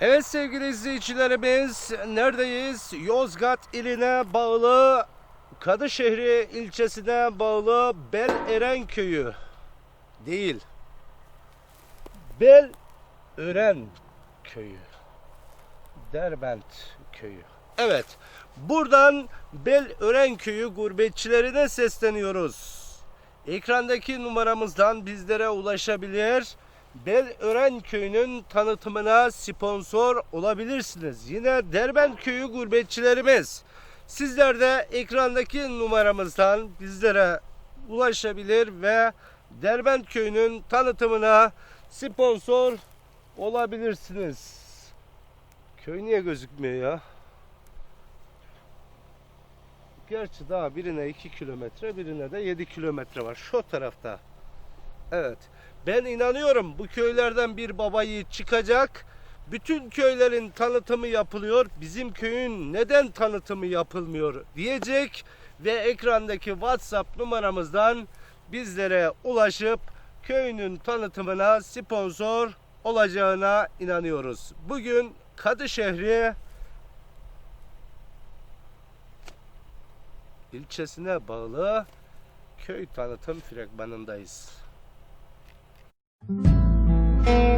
Evet sevgili izleyicilerimiz neredeyiz? Yozgat iline bağlı Kadışehri ilçesine bağlı Beleren köyü değil. Bel Ören köyü. Derbent köyü. Evet. Buradan Bel Ören köyü gurbetçilerine sesleniyoruz. Ekrandaki numaramızdan bizlere ulaşabilir. Belören köyünün tanıtımına sponsor olabilirsiniz. Yine Derbent köyü gurbetçilerimiz. Sizler de ekrandaki numaramızdan bizlere ulaşabilir ve Derbent köyünün tanıtımına sponsor olabilirsiniz. Köy niye gözükmüyor ya? Gerçi daha birine 2 kilometre birine de 7 kilometre var şu tarafta. Evet. Ben inanıyorum bu köylerden bir baba yiğit çıkacak. Bütün köylerin tanıtımı yapılıyor. Bizim köyün neden tanıtımı yapılmıyor diyecek ve ekrandaki WhatsApp numaramızdan bizlere ulaşıp köyünün tanıtımına sponsor olacağına inanıyoruz. Bugün Kadışehri ilçesine bağlı köy tanıtım fragmanındayız. Thank you.